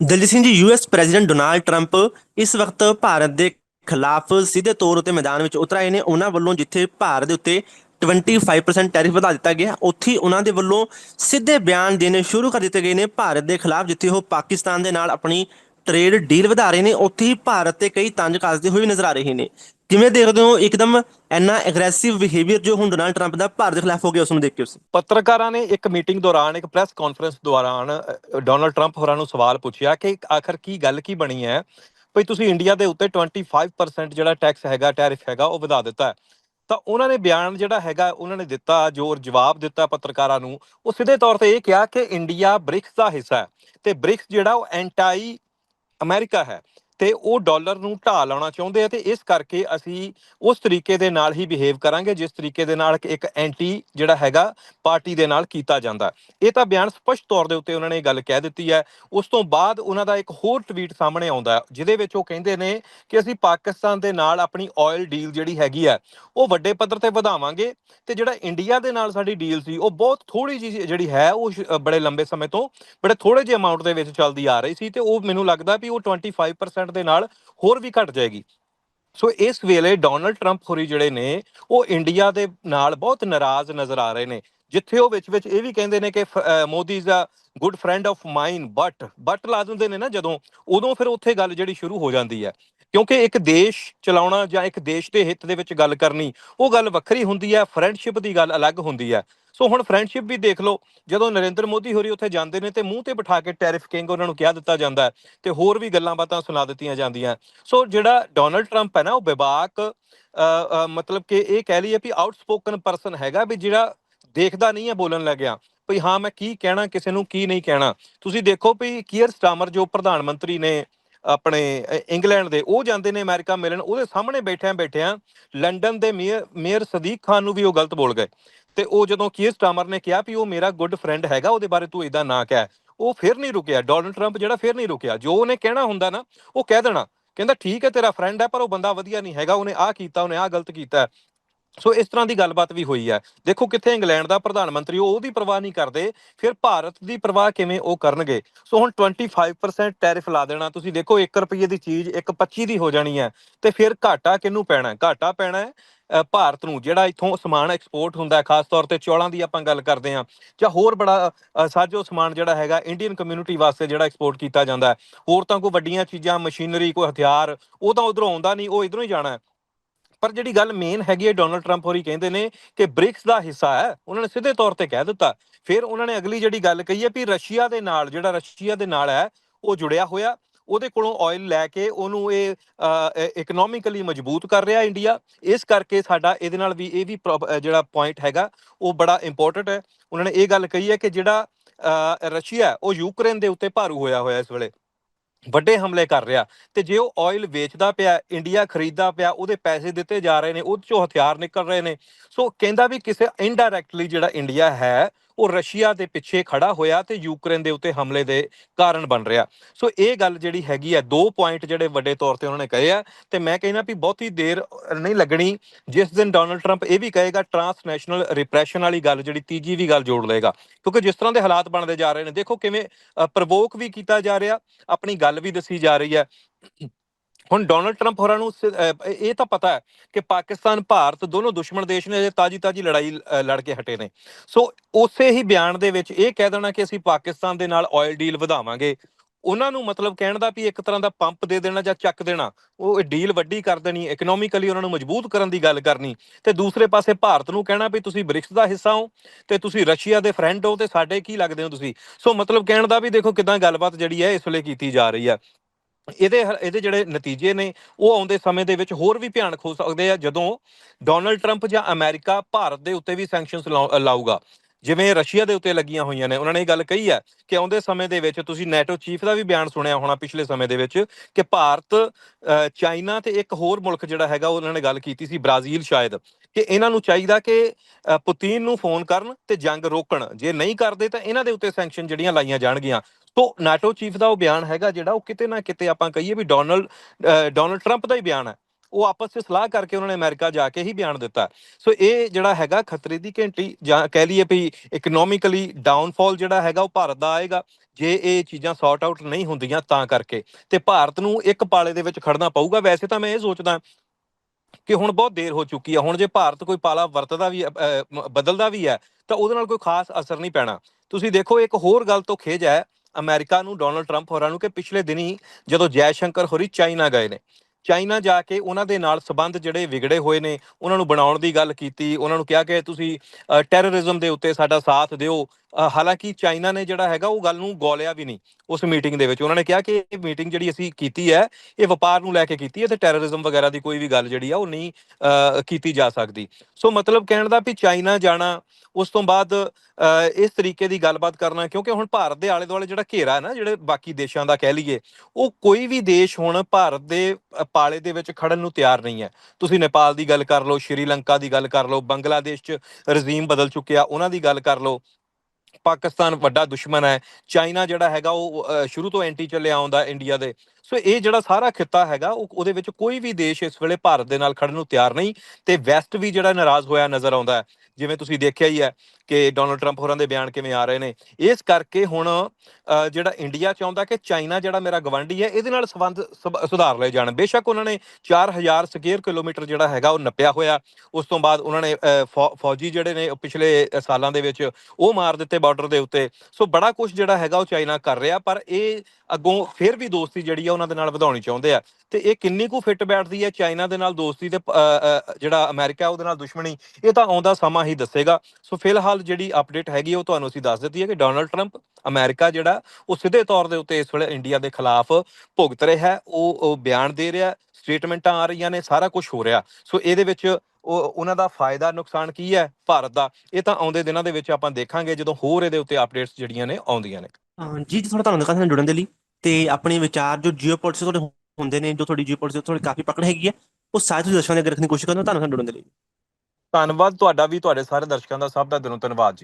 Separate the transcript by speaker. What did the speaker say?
Speaker 1: Daljit Singh ji US president Donald Trump ਇਸ ਵਕਤ ਭਾਰਤ ਦੇ ਖਿਲਾਫ ਸਿੱਧੇ ਤੌਰ ਉਤੇ ਮੈਦਾਨ ਵਿੱਚ ਉਤਰ ਆਏ ਨੇ। ਉਹਨਾਂ ਵੱਲੋਂ ਜਿੱਥੇ ਭਾਰਤ ਦੇ ਉੱਤੇ 25% ਟੈਰਿਫ ਵਧਾ ਦਿੱਤਾ ਗਿਆ, ਉੱਥੇ ਉਹਨਾਂ ਦੇ ਵੱਲੋਂ ਸਿੱਧੇ ਬਿਆਨ ਦੇਣੇ ਸ਼ੁਰੂ ਕਰ ਦਿੱਤੇ ਗਏ ਨੇ। ਭਾਰਤ ਦੇ ਖਿਲਾਫ ਜਿੱਥੇ ਉਹ ਪਾਕਿਸਤਾਨ ਦੇ ਨਾਲ ਆਪਣੀ ਟ੍ਰੇਡ ਡੀਲ ਵਧਾ ਰਹੇ ਨੇ, ਉੱਥੇ ਹੀ ਭਾਰਤ ਤੇ ਕਈ ਤੰਜ ਕੱਸਦੇ ਹੋਏ ਨਜ਼ਰ ਆ ਰਹੇ ਨੇ। ਕਿਵੇਂ ਦੇਖਦੇ ਹੋ ਇੱਕਦਮ ਇੰਨਾ ਐਗਰੈਸਿਵ ਬਿਹੇਵੀਅਰ ਜੋ ਹੁਣ ਡੋਨਾਲਡ ਟਰੰਪ ਦਾ ਭਾਰਤ ਦੇ ਖਿਲਾਫ ਹੋ ਗਿਆ, ਉਸ ਨੂੰ ਦੇਖ ਕੇ ਉਸ
Speaker 2: ਪੱਤਰਕਾਰਾਂ ਨੇ ਇੱਕ ਮੀਟਿੰਗ ਦੌਰਾਨ, ਇੱਕ ਪ੍ਰੈਸ ਕਾਨਫਰੰਸ ਦੌਰਾਨ ਡੋਨਾਲਡ ਟਰੰਪ ਹੋਰਾਂ ਨੂੰ ਸਵਾਲ ਪੁੱਛਿਆ ਕਿ ਆਖਰ ਕੀ ਗੱਲ ਕੀ ਬਣੀ ਹੈ? ਭਈ ਤੁਸੀਂ ਇੰਡੀਆ ਦੇ ਉੱਤੇ 25% ਜਿਹੜਾ ਟੈਕਸ ਹੈਗਾ ਟੈਰਿਫ ਹੈਗਾ, ਉਹ ਵਧਾ ਦਿੱਤਾ ਹੈ। ਤਾਂ ਉਹਨਾਂ ਨੇ ਬਿਆਨ ਜਿਹੜਾ ਹੈਗਾ, ਉਹਨਾਂ ਨੇ ਦਿੱਤਾ, ਜੋ ਜਵਾਬ ਦਿੱਤਾ ਪੱਤਰਕਾਰਾਂ ਨੂੰ, ਉਹ ਸਿੱਧੇ ਤੌਰ ਤੇ ਇਹ ਕਿਹਾ ਕਿ ਇੰਡੀਆ ਬ੍ਰਿਕਸ ਦਾ ਹਿੱਸਾ ਹੈ। ਤੇ ਬ੍ਰਿਕਸ ਜਿਹੜਾ ਉਹ ਐਂਟਾਈ ਅਮਰੀਕਾ ਹੈ। ਤੇ ਉਹ ਡਾਲਰ ਨੂੰ ਢਾਹ ਲਾਉਣਾ ਚਾਹੁੰਦੇ ਆ ਤੇ ਇਸ ਕਰਕੇ ਅਸੀਂ ਉਸ ਤਰੀਕੇ ਦੇ ਨਾਲ ਹੀ ਬਿਹੇਵ ਕਰਾਂਗੇ, ਜਿਸ ਤਰੀਕੇ ਦੇ ਨਾਲ ਕਿ ਇੱਕ ਐਂਟੀ ਜਿਹੜਾ ਹੈਗਾ ਪਾਰਟੀ ਦੇ ਨਾਲ ਕੀਤਾ ਜਾਂਦਾ। ਇਹ ਤਾਂ ਬਿਆਨ ਸਪਸ਼ਟ ਤੌਰ ਦੇ ਉੱਤੇ ਉਹਨਾਂ ਨੇ ਇਹ ਗੱਲ ਕਹਿ ਦਿੱਤੀ ਹੈ। ਉਸ ਤੋਂ ਬਾਅਦ ਉਹਨਾਂ ਦਾ ਇੱਕ ਹੋਰ ਟਵੀਟ ਸਾਹਮਣੇ ਆਉਂਦਾ ਜਿਹਦੇ ਵਿੱਚ ਉਹ ਕਹਿੰਦੇ ਨੇ ਕਿ ਅਸੀਂ ਪਾਕਿਸਤਾਨ ਦੇ ਨਾਲ ਆਪਣੀ ਆਇਲ ਡੀਲ ਜਿਹੜੀ ਹੈਗੀ ਹੈ, ਉਹ ਵੱਡੇ ਪੱਧਰ ਤੇ ਵਧਾਵਾਂਗੇ ਤੇ ਜਿਹੜਾ ਇੰਡੀਆ ਦੇ ਨਾਲ ਸਾਡੀ ਡੀਲ ਸੀ, ਉਹ ਬਹੁਤ ਥੋੜੀ ਜਿਹੀ ਜਿਹੜੀ ਹੈ, ਉਹ ਸ਼- ਬੜੇ ਲੰਬੇ ਸਮੇਂ ਤੋਂ ਬੜੇ ਥੋੜੇ ਜਿਹੇ ਅਮਾਉਂਟ ਦੇ ਵਿੱਚ ਚੱਲਦੀ ਆ ਰਹੀ ਸੀ ਤੇ ਉਹ ਮੈਨੂੰ ਲੱਗਦਾ ਵੀ ਉਹ 25% ਦੇ ਨਾਲ ਹੋਰ ਵੀ ਘਟ ਜਾਏਗੀ। ਸੋ ਇਸ ਵੇਲੇ ਡੋਨਲਡ ਟਰੰਪ ਹੋਰੀ ਜਿਹੜੇ ਨੇ, ਉਹ ਇੰਡੀਆ ਦੇ ਨਾਲ ਬਹੁਤ ਨਾਰਾਜ਼ ਨਜ਼ਰ ਆ ਰਹੇ ਨੇ। ਜਿੱਥੇ ਉਹ ਵਿੱਚ ਵਿੱਚ ਇਹ ਵੀ ਕਹਿੰਦੇ ਨੇ ਕਿ Modi is a good friend of mine but but ਲਾ ਦਿੰਦੇ ਨੇ ਨਾ ਜਦੋਂ, ਉਦੋਂ ਫਿਰ ਉੱਥੇ ਗੱਲ ਜਿਹੜੀ ਸ਼ੁਰੂ ਹੋ ਜਾਂਦੀ ਹੈ। ਕਿਉਂਕਿ ਇੱਕ ਦੇਸ਼ ਚਲਾਉਣਾ ਜਾਂ ਇੱਕ ਦੇਸ਼ ਦੇ ਹਿੱਤ ਦੇ ਵਿੱਚ ਗੱਲ ਕਰਨੀ, ਉਹ ਗੱਲ ਵੱਖਰੀ ਹੁੰਦੀ ਹੈ, ਫਰੈਂਡਸ਼ਿਪ ਦੀ ਗੱਲ ਅਲੱਗ ਹੁੰਦੀ ਹੈ। ਸੋ ਹੁਣ ਫਰੈਂਡਸ਼ਿਪ ਵੀ ਦੇਖ ਲਓ, ਜਦੋਂ ਨਰਿੰਦਰ ਮੋਦੀ ਹੋਰੀ ਉੱਥੇ ਜਾਂਦੇ ਨੇ ਤੇ ਮੂੰਹ ਤੇ ਬਿਠਾ ਕੇ ਟੈਰਿਫ ਕਿੰਗ ਉਹਨਾਂ ਨੂੰ ਕਿਹਾ ਦਿੱਤਾ ਜਾਂਦਾ ਹੈ ਤੇ ਹੋਰ ਵੀ ਗੱਲਾਂ ਬਾਤਾਂ ਸੁਣਾ ਦਿੱਤੀਆਂ ਜਾਂਦੀਆਂ। ਸੋ ਜਿਹੜਾ ਡੋਨਲਡ ਟਰੰਪ ਹੈ ਨਾ, ਉਹ ਵਿਵਾਕ ਮਤਲਬ ਕਿ ਇਹ ਕਹਿ ਲਈਏ ਵੀ ਆਊਟਸਪੋਕਨ ਪਰਸਨ ਹੈਗਾ ਵੀ ਜਿਹੜਾ ਦੇਖਦਾ ਨਹੀਂ ਹੈ ਬੋਲਣ ਲੱਗਿਆ, ਵੀ ਹਾਂ ਮੈਂ ਕੀ ਕਹਿਣਾ, ਕਿਸੇ ਨੂੰ ਕੀ ਨਹੀਂ ਕਹਿਣਾ। ਤੁਸੀਂ ਦੇਖੋ ਵੀ ਕੀਅਰ ਸਟਾਮਰ ਜੋ ਪ੍ਰਧਾਨ ਮੰਤਰੀ ਨੇ ਆਪਣੇ ਇੰਗਲੈਂਡ ਦੇ, ਉਹ ਜਾਂਦੇ ਨੇ ਅਮਰੀਕਾ ਮਿਲਣ, ਉਹਦੇ ਸਾਹਮਣੇ ਬੈਠਿਆਂ ਬੈਠਿਆਂ ਲੰਡਨ ਦੇ ਮੇਅਰ ਸਦੀਕ ਖਾਨ ਨੂੰ ਵੀ ਉਹ ਗਲਤ ਬੋਲ ਗਏ। ਤੇ ਉਹ ਜਦੋਂ ਕੀਅਰ ਸਟਾਮਰ ਨੇ ਕਿਹਾ ਵੀ ਉਹ ਮੇਰਾ ਗੁੱਡ ਫਰੈਂਡ ਹੈਗਾ, ਉਹਦੇ ਬਾਰੇ ਤੂੰ ਇਦਾਂ ਨਾ ਕਹਿ। ਉਹ ਫਿਰ ਨਹੀਂ ਰੁਕਿਆ, ਡੋਨਲਡ ਟਰੰਪ ਜਿਹੜਾ ਫਿਰ ਨਹੀਂ ਰੁਕਿਆ। ਜੋ ਉਹਨੇ ਕਹਿਣਾ ਹੁੰਦਾ ਨਾ, ਉਹ ਕਹਿ ਦੇਣਾ। ਕਹਿੰਦਾ ਠੀਕ ਹੈ ਤੇਰਾ ਫਰੈਂਡ ਹੈ, ਪਰ ਉਹ ਬੰਦਾ ਵਧੀਆ ਨਹੀਂ ਹੈਗਾ, ਉਹਨੇ ਆਹ ਕੀਤਾ, ਉਹਨੇ ਆਹ ਗਲਤ ਕੀਤਾ ਸੋ ਇਸ ਤਰ੍ਹਾਂ ਦੀ ਗੱਲਬਾਤ ਵੀ ਹੋਈ ਹੈ। ਦੇਖੋ ਕਿੱਥੇ ਇੰਗਲੈਂਡ ਦਾ ਪ੍ਰਧਾਨ ਮੰਤਰੀ ਉਹ ਉਹਦੀ ਪਰਵਾਹ ਨਹੀਂ ਕਰਦੇ, ਫਿਰ ਭਾਰਤ ਦੀ ਪਰਵਾਹ ਕਿਵੇਂ ਉਹ ਕਰਨਗੇ? ਸੋ ਹੁਣ 25% ਟੈਰਿਫ ਲਾ ਦੇਣਾ, ਤੁਸੀਂ ਦੇਖੋ 1 ਰੁਪਏ ਦੀ ਚੀਜ਼ 1.25 ਦੀ ਹੋ ਜਾਣੀ ਹੈ ਤੇ ਫਿਰ ਘਾਟਾ ਕਿਹਨੂੰ ਪੈਣਾ? ਘਾਟਾ ਪੈਣਾ ਭਾਰਤ ਨੂੰ, ਜਿਹੜਾ ਇੱਥੋਂ ਸਮਾਨ ਐਕਸਪੋਰਟ ਹੁੰਦਾ ਹੈ, ਖਾਸ ਤੌਰ ਤੇ ਚੌਲਾਂ ਦੀ ਆਪਾਂ ਗੱਲ ਕਰਦੇ ਹਾਂ ਜਾਂ ਹੋਰ ਬੜਾ ਸਾਜੋ ਸਮਾਨ ਜਿਹੜਾ ਹੈਗਾ ਇੰਡੀਅਨ ਕਮਿਊਨਿਟੀ ਵਾਸਤੇ ਜਿਹੜਾ ਐਕਸਪੋਰਟ ਕੀਤਾ ਜਾਂਦਾ ਹੈ। ਹੋਰ ਤਾਂ ਕੋਈ ਵੱਡੀਆਂ ਚੀਜ਼ਾਂ, ਮਸ਼ੀਨਰੀ, ਕੋਈ ਹਥਿਆਰ, ਉਹ ਤਾਂ ਉਧਰੋਂ ਆਉਂਦਾ ਨਹੀਂ, ਉਹ ਇਧਰੋਂ ਹੀ ਜਾਣਾ ਪਰ ਜਿਹੜੀ ਗੱਲ ਮੇਨ ਹੈਗੀ ਹੈ ਡੋਨਲਡ ਟਰੰਪ ਹੋਰੀ ਕਹਿੰਦੇ ਨੇ ਕਿ ਬ੍ਰਿਕਸ ਦਾ ਹਿੱਸਾ ਹੈ, ਉਹਨਾਂ ਨੇ ਸਿੱਧੇ ਤੌਰ ਤੇ ਕਹਿ ਦਿੱਤਾ। ਫਿਰ ਉਹਨਾਂ ਨੇ ਅਗਲੀ ਜਿਹੜੀ ਗੱਲ ਕਹੀ ਹੈ ਵੀ ਰਸ਼ੀਆ ਦੇ ਨਾਲ, ਜਿਹੜਾ ਰਸ਼ੀਆ ਦੇ ਨਾਲ ਹੈ, ਉਹ ਜੁੜਿਆ ਹੋਇਆ। ਉਹਦੇ ਕੋਲੋਂ ਆਇਲ ਲੈ ਕੇ ਉਹਨੂੰ ਇਹ ਇਕਨੋਮਿਕਲੀ ਮਜ਼ਬੂਤ ਕਰ ਰਿਹਾ ਇੰਡੀਆ ਇਸ ਕਰਕੇ ਸਾਡਾ ਇਹਦੇ ਨਾਲ ਵੀ ਇਹ ਵੀ ਪ੍ਰੋਬ- ਜਿਹੜਾ ਪੁਆਇੰਟ ਹੈਗਾ, ਉਹ ਬੜਾ ਇੰਪੋਰਟੈਂਟ ਹੈ। ਉਹਨਾਂ ਨੇ ਇਹ ਗੱਲ ਕਹੀ ਹੈ ਕਿ ਜਿਹੜਾ ਰਸ਼ੀਆ ਉਹ ਯੂਕਰੇਨ ਦੇ ਉੱਤੇ ਭਾਰੂ ਹੋਇਆ ਹੋਇਆ ਇਸ ਵੇਲੇ। ਵੱਡੇ ਹਮਲੇ ਕਰ ਰਿਹਾ। ਤੇ ਜੇ ਉਹ ਆਇਲ ਵੇਚਦਾ ਪਿਆ ਇੰਡੀਆ ਖਰੀਦਦਾ ਪਿਆ, ਉਹਦੇ ਪੈਸੇ ਦਿੱਤੇ ਜਾ ਰਹੇ ਨੇ ਉਹਦੇ ਚੋਂ ਹਥਿਆਰ ਨਿਕਲ ਰਹੇ ਨੇ। ਸੋ ਕਹਿੰਦਾ ਵੀ ਕਿਸੇ ਇਨਡਾਇਰੈਕਟਲੀ ਜਿਹੜਾ ਇੰਡੀਆ ਹੈ ਉਹ ਰਸ਼ੀਆ ਦੇ ਪਿੱਛੇ ਖੜਾ ਹੋਇਆ ਤੇ ਯੂਕਰੇਨ ਦੇ ਉੱਤੇ ਹਮਲੇ ਦੇ ਕਾਰਨ ਬਣ ਰਿਹਾ। ਸੋ ਇਹ ਗੱਲ ਜਿਹੜੀ ਹੈਗੀ ਹੈ ਦੋ ਪੁਆਇੰਟ ਜਿਹੜੇ ਵੱਡੇ ਤੌਰ ਤੇ ਉਹਨਾਂ ਨੇ ਕਹੇ ਆ, ਤੇ ਮੈਂ ਕਹਿੰਦਾ ਵੀ ਬਹੁਤੀ ਦੇਰ ਨਹੀਂ ਲੱਗਣੀ, ਜਿਸ ਦਿਨ ਡੋਨਲਡ ਟਰੰਪ ਇਹ ਵੀ ਕਹੇਗਾ ਟਰਾਂਸਨੈਸ਼ਨਲ ਰਿਪਰੈਸ਼ਨ ਵਾਲੀ ਗੱਲ ਜਿਹੜੀ ਤੀਜੀ ਵੀ ਗੱਲ ਜੋੜ ਲਏਗਾ। ਕਿਉਂਕਿ ਜਿਸ ਤਰ੍ਹਾਂ ਦੇ ਹਾਲਾਤ ਬਣਦੇ ਜਾ ਰਹੇ ਨੇ, ਦੇਖੋ ਕਿਵੇਂ ਪ੍ਰਵੋਕ ਵੀ ਕੀਤਾ ਜਾ ਰਿਹਾ, ਆਪਣੀ ਗੱਲ ਵੀ ਦੱਸੀ ਜਾ ਰਹੀ ਹੈ। ਹੁਣ ਡੋਨਲਡ ਟਰੰਪ ਹੋਰਾਂ ਨੂੰ ਇਹ ਤਾਂ ਪਤਾ ਹੈ ਕਿ ਪਾਕਿਸਤਾਨ, ਭਾਰਤ ਦੋਨੋਂ ਦੁਸ਼ਮਣ ਦੇਸ਼ ਨੇ ਤਾਜੀ ਤਾਜੀ ਲੜਾਈ, ਅਹ ਲੜ ਕੇ ਹਟੇ ਨੇ। ਸੋ ਉਸੇ ਹੀ ਬਿਆਨ ਦੇ ਵਿੱਚ ਇਹ ਕਹਿ ਦੇਣਾ ਕਿ ਅਸੀਂ ਪਾਕਿਸਤਾਨ ਦੇ ਨਾਲ ਆਇਲ ਡੀਲ ਵਧਾਵਾਂਗੇ। ਉਹਨਾਂ ਨੂੰ ਮਤਲਬ ਕਹਿਣ ਦਾ ਵੀ ਇੱਕ ਤਰ੍ਹਾਂ ਦਾ ਪੰਪ ਦੇ ਦੇਣਾ ਜਾਂ ਚੱਕ ਦੇਣਾ, ਉਹ ਡੀਲ ਵੱਡੀ ਕਰ ਦੇਣੀ ਇਕਨੋਮਿਕਲੀ ਉਹਨਾਂ ਨੂੰ ਮਜ਼ਬੂਤ ਕਰਨ ਦੀ ਗੱਲ ਕਰਨੀ। ਤੇ ਦੂਸਰੇ ਪਾਸੇ ਭਾਰਤ ਨੂੰ ਕਹਿਣਾ ਵੀ ਤੁਸੀਂ ਬ੍ਰਿਕਸ ਦਾ ਹਿੱਸਾ ਹੋ ਤੇ ਤੁਸੀਂ ਰਸ਼ੀਆ ਦੇ ਫਰੈਂਡ ਹੋ ਤੇ ਸਾਡੇ ਕੀ ਲੱਗਦੇ ਹੋ ਤੁਸੀਂ? ਸੋ ਮਤਲਬ ਕਹਿਣ ਦਾ ਵੀ ਦੇਖੋ ਕਿਦਾਂ ਗੱਲਬਾਤ ਜਿਹੜੀ ਹੈ ਇਸ ਵੇਲੇ ਕੀਤੀ ਜਾ ਰਹੀ ਹੈ। ਇਹਦੇ ਇਹਦੇ ਜਿਹੜੇ ਨਤੀਜੇ ਨੇ, ਉਹ ਆਉਂਦੇ ਸਮੇਂ ਦੇ ਵਿੱਚ ਹੋਰ ਵੀ ਭਿਆਨਕ ਹੋ ਸਕਦੇ ਆ, ਜਦੋਂ ਡੋਨਲਡ ਟਰੰਪ ਜਾਂ ਅਮਰੀਕਾ ਭਾਰਤ ਦੇ ਉੱਤੇ ਵੀ ਸੈਂਕਸ਼ਨਸ ਲਾਊਗਾ। ਜਿਵੇਂ ਰਸ਼ੀਆ ਦੇ ਉੱਤੇ ਲੱਗੀਆਂ ਹੋਈਆਂ ਨੇ, ਉਹਨਾਂ ਨੇ ਇਹ ਗੱਲ ਕਹੀ ਹੈ ਕਿ ਆਉਂਦੇ ਸਮੇਂ ਦੇ ਵਿੱਚ ਤੁਸੀਂ ਨੈਟੋ ਚੀਫ ਦਾ ਵੀ ਬਿਆਨ ਸੁਣਿਆ ਹੋਣਾ ਪਿਛਲੇ ਸਮੇਂ ਦੇ ਵਿੱਚ ਕਿ ਭਾਰਤ ਚਾਈਨਾ ਤੇ ਇੱਕ ਹੋਰ ਮੁਲਕ ਜਿਹੜਾ ਹੈਗਾ, ਉਹਨਾਂ ਨੇ ਗੱਲ ਕੀਤੀ ਸੀ ਬ੍ਰਾਜ਼ੀਲ ਸ਼ਾਇਦ। ਕਿ ਇਹਨਾਂ ਨੂੰ ਚਾਹੀਦਾ ਕਿ ਅ, ਪੁਤਿਨ ਨੂੰ ਫੋਨ ਕਰਨ ਤੇ ਜੰਗ ਰੋਕਣ। ਜੇ ਨਹੀਂ ਕਰਦੇ ਤਾਂ ਇਹਨਾਂ ਦੇ ਉੱਤੇ ਸੈਂਕਸ਼ਨ ਜਿਹੜੀਆਂ ਲਾਈਆਂ ਜਾਣਗੀਆਂ। ਤੋ ਨਾਟੋ ਚੀਫ ਦਾ ਉਹ ਬਿਆਨ ਹੈਗਾ ਜਿਹੜਾ ਉਹ ਕਿਤੇ ਨਾ ਕਿਤੇ ਆਪਾਂ ਕਹੀਏ ਵੀ ਡੋਨਲਡ ਡੋਨਲਡ ਟਰੰਪ ਦਾ ਹੀ ਬਿਆਨ ਹੈ। ਉਹ ਆਪਸ ਵਿੱਚ ਸਲਾਹ ਕਰਕੇ ਉਹਨਾਂ ਨੇ ਅਮਰੀਕਾ ਜਾ ਕੇ ਹੀ ਬਿਆਨ ਦਿੱਤਾ। ਸੋ ਇਹ ਜਿਹੜਾ ਹੈਗਾ ਖਤਰੇ ਦੀ ਘੰਟੀ ਜਾਂ ਕਹਿ ਲਈਏ ਵੀ ਇਕਨੋਮਿਕਲੀ ਡਾਊਨਫਾਲ ਜਿਹੜਾ ਹੈਗਾ ਉਹ ਭਾਰਤ ਦਾ ਆਏਗਾ। ਜੇ ਇਹ ਚੀਜ਼ਾਂ ਸੌਰਟ ਆਊਟ ਨਹੀਂ ਹੁੰਦੀਆਂ ਤਾਂ ਕਰਕੇ। ਤੇ ਭਾਰਤ ਨੂੰ ਇੱਕ ਪਾਲੇ ਦੇ ਵਿੱਚ ਖੜਨਾ ਪਊਗਾ। ਵੈਸੇ ਤਾਂ ਮੈਂ ਇਹ ਸੋਚਦਾ ਕਿ ਹੁਣ ਬਹੁਤ ਦੇਰ ਹੋ ਚੁੱਕੀ ਹੈ ਹੁਣ ਜੇ ਭਾਰਤ ਕੋਈ ਪਾਲਾ ਵਰਤਦਾ ਵੀ ਬਦਲਦਾ ਵੀ ਹੈ, ਤਾਂ ਉਹਦੇ ਨਾਲ ਕੋਈ ਖਾਸ ਅਸਰ ਨਹੀਂ ਪੈਣਾ। ਤੁਸੀਂ ਦੇਖੋ, ਇੱਕ ਹੋਰ ਗੱਲ ਤੋਂ ਖੇਜ ਹੈ ਅਮਰੀਕਾ ਨੂੰ, ਡੋਨਲਡ ਟਰੰਪ ਹੋਰਾਂ ਨੂੰ ਕਿ ਪਿਛਲੇ ਦਿਨੀ ਜਦੋਂ ਜੈ ਸ਼ੰਕਰ ਹੋਰੀ ਚਾਈਨਾ ਗਏ ਨੇ, ਚਾਈਨਾ ਜਾ ਕੇ ਉਹਨਾਂ ਦੇ ਨਾਲ ਸਬੰਧ ਜਿਹੜੇ ਵਿਗੜੇ ਹੋਏ ਨੇ, ਉਹਨਾਂ ਨੂੰ ਬਣਾਉਣ ਦੀ ਗੱਲ ਕੀਤੀ, ਉਹਨਾਂ ਨੂੰ ਕਿਹਾ ਕਿ ਤੁਸੀਂ ਟੈਰਰਿਜ਼ਮ ਦੇ ਉੱਤੇ ਸਾਡਾ ਸਾਥ ਦਿਓ ਹਾਲਾਂਕਿ ਚਾਈਨਾ ਨੇ ਜਿਹੜਾ ਹੈਗਾ ਉਹ ਗੱਲ ਨੂੰ ਗੋਲਿਆ ਵੀ ਨਹੀਂ ਉਸ ਮੀਟਿੰਗ ਦੇ ਵਿੱਚ। ਉਹਨਾਂ ਨੇ ਕਿਹਾ ਕਿ ਇਹ ਮੀਟਿੰਗ ਜਿਹੜੀ ਅਸੀਂ ਕੀਤੀ ਹੈ, ਇਹ ਵਪਾਰ ਨੂੰ ਲੈ ਕੇ ਕੀਤੀ ਹੈ ਤੇ ਟੈਰਰਿਜ਼ਮ ਵਗੈਰਾ ਦੀ ਕੋਈ ਵੀ ਗੱਲ ਜਿਹੜੀ ਆ ਉਹ ਨਹੀਂ ਕੀਤੀ ਜਾ ਸਕਦੀ। ਸੋ ਮਤਲਬ ਕਹਿਣ ਦਾ ਵੀ ਚਾਈਨਾ ਜਾਣਾ, ਉਸ ਤੋਂ ਬਾਅਦ ਇਸ ਤਰੀਕੇ ਦੀ ਗੱਲਬਾਤ ਕਰਨਾ, ਕਿਉਂਕਿ ਹੁਣ ਭਾਰਤ ਦੇ ਆਲੇ ਦੁਆਲੇ ਜਿਹੜਾ ਘੇਰਾ ਹੈ ਨਾ, ਜਿਹੜੇ ਬਾਕੀ ਦੇਸ਼ਾਂ ਦਾ ਕਹਿ ਲਈਏ, ਉਹ ਕੋਈ ਵੀ ਦੇਸ਼ ਹੁਣ ਭਾਰਤ ਦੇ ਪਾਲੇ ਦੇ ਵਿੱਚ ਖੜਨ ਨੂੰ ਤਿਆਰ ਨਹੀਂ ਹੈ। ਤੁਸੀਂ ਨੇਪਾਲ ਦੀ ਗੱਲ ਕਰ ਲਓ, ਸ਼੍ਰੀਲੰਕਾ ਦੀ ਗੱਲ ਕਰ ਲਓ, ਬੰਗਲਾਦੇਸ਼ 'ਚ ਰਜ਼ੀਮ ਬਦਲ ਚੁੱਕਿਆ, ਉਹਨਾਂ ਦੀ ਗੱਲ ਕਰ ਲਓ। ਪਾਕਿਸਤਾਨ ਵੱਡਾ ਦੁਸ਼ਮਣ ਹੈ। ਚਾਈਨਾ ਜਿਹੜਾ ਹੈਗਾ ਉਹ ਸ਼ੁਰੂ ਤੋਂ ਐਂਟੀ ਚੱਲਿਆ ਆਉਂਦਾ ਇੰਡੀਆ ਦੇ। ਸੋ ਇਹ ਜਿਹੜਾ ਸਾਰਾ ਖਿੱਤਾ ਹੈਗਾ ਉਹ ਉਹਦੇ ਵਿੱਚ ਕੋਈ ਵੀ ਦੇਸ਼ ਇਸ ਵੇਲੇ ਭਾਰਤ ਦੇ ਨਾਲ ਖੜਨ ਨੂੰ ਤਿਆਰ ਨਹੀਂ ਤੇ ਵੈਸਟ ਵੀ ਜਿਹੜਾ ਨਾਰਾਜ਼ ਹੋਇਆ ਨਜ਼ਰ ਆਉਂਦਾ ਹੈ। ਜਿਵੇਂ ਤੁਸੀਂ ਦੇਖਿਆ ਹੀ ਹੈ ਕਿ ਡੋਨਲਡ ਟਰੰਪ ਹੋਰਾਂ ਦੇ ਬਿਆਨ ਕਿਵੇਂ ਆ ਰਹੇ ਨੇ। ਇਸ ਕਰਕੇ ਹੁਣ ਜਿਹੜਾ ਇੰਡੀਆ ਚਾਹੁੰਦਾ ਕਿ ਚਾਈਨਾ ਜਿਹੜਾ ਮੇਰਾ ਗਵਾਂਢੀ ਹੈ ਇਹਦੇ ਨਾਲ ਸੰਬੰਧ ਸੁਭ- ਸੁਧਾਰ ਲਏ ਜਾਣ। ਬੇਸ਼ੱਕ ਉਹਨਾਂ ਨੇ 4000 ਸਕੁਅਰ ਕਿਲੋਮੀਟਰ ਜਿਹੜਾ ਹੈਗਾ ਉਹ ਨੱਪਿਆ ਹੋਇਆ। ਉਸ ਤੋਂ ਬਾਅਦ ਉਹਨਾਂ ਨੇ ਅ, ਫੌ- ਫੌਜੀ ਜਿਹੜੇ ਨੇ ਪਿਛਲੇ ਸਾਲਾਂ ਦੇ ਵਿੱਚ ਉਹ ਮਾਰ ਦਿੱਤੇ ਬਾਰਡਰ ਦੇ ਉੱਤੇ। ਸੋ ਬੜਾ ਕੁਝ ਜਿਹੜਾ ਹੈਗਾ ਉਹ ਚਾਈਨਾ ਕਰ ਰਿਹਾ। ਪਰ ਇਹ ਅੱਗੋਂ ਫਿਰ ਵੀ ਦੋਸਤੀ ਜਿਹੜੀ ਆ ਉਹਨਾਂ ਦੇ ਨਾਲ ਵਧਾਉਣੀ ਚਾਹੁੰਦੇ ਆ। ਤੇ ਇਹ ਕਿੰਨੀ ਕੁ ਫਿੱਟ ਬੈਠਦੀ ਹੈ ਚਾਈਨਾ ਦੇ ਨਾਲ ਦੋਸਤੀ ਤੇ ਜਿਹੜਾ ਅਮਰੀਕਾ ਉਹਦੇ ਨਾਲ ਦੁਸ਼ਮਣੀ, ਇਹ ਤਾਂ ਆਉਂਦਾ ਸਮਾਂ ਹੀ ਦੱਸੇਗਾ। ਸੋ ਫਿਲਹਾਲ ਜਿਹੜੀ ਅਪਡੇਟ ਹੈਗੀ ਉਹ ਤੁਹਾਨੂੰ ਅਸੀਂ ਦੱਸ ਦਿੱਤੀ ਹੈ ਕਿ ਡੋਨਲਡ ਟਰੰਪ ਅਮਰੀਕਾ ਜਿਹੜਾ, ਉਹ ਸਿੱਧੇ ਤੌਰ ਦੇ ਉੱਤੇ ਇਸ ਵੇਲੇ ਇੰਡੀਆ ਦੇ ਖਿਲਾਫ ਭੁਗਤ ਰਿਹਾ ਹੈ ਉਹ ਉਹ ਬਿਆਨ ਦੇ ਰਿਹਾ, ਸਟੇਟਮੈਂਟਾਂ ਆ ਰਹੀਆਂ ਨੇ, ਸਾਰਾ ਕੁਝ ਹੋ ਰਿਹਾ। ਸੋ ਇਹਦੇ ਵਿੱਚ ਉਹ, ਉਹਨਾਂ ਦਾ ਫਾਇਦਾ, ਨੁਕਸਾਨ ਕੀ ਹੈ? ਭਾਰਤ ਦਾ। ਇਹ ਤਾਂ ਆਉਂਦੇ ਦਿਨਾਂ ਦੇ ਵਿੱਚ ਆਪਾਂ ਦੇਖਾਂਗੇ, ਜਦੋਂ ਹੋਰ ਇਹਦੇ ਉੱਤੇ ਅਪਡੇਟਸ ਜਿਹੜੀਆਂ ਨੇ ਆਉਂਦੀਆਂ ਨੇ।
Speaker 1: ਹਾਂ ਜੀ ਥੋੜਾ ਧੰਨਵਾਦ ਸਾਨੂੰ ਜੁੜਨ ਦੇ ਲਈ ਤੇ ਆਪਣੇ ਵਿਚਾਰ ਜੋ ਜੀਓਪੋਲਿਟਿਕਸ ਤੁਹਾਡੇ ਹੁੰਦੇ ਨੇ, ਜੋ ਤੁਹਾਡੀ ਜੀਓਪੋਲਿਟਿਕਸ ਤੁਹਾਡੀ ਕਾਫੀ ਪਕੜ ਹੈਗੀ ਹੈ, ਉਹ ਸਾਰੇ ਤੁਸੀਂ ਦਰਸ਼ਕਾਂ ਦੇ ਅੱਗੇ ਰੱਖਣ ਦੀ ਕੋਸ਼ਿਸ਼ ਕਰੋ ਤੁਹਾਨੂੰ ਸਾਨੂੰ ਜੁੜਨ ਦੇ ਲਈ।
Speaker 2: ਧੰਨਵਾਦ ਤੁਹਾਡਾ ਵੀ, ਤੁਹਾਡੇ ਸਾਰੇ ਦਰਸ਼ਕਾਂ ਦਾ, ਸਭ ਦਾ ਦਿਲੋਂ ਧੰਨਵਾਦ ਜੀ।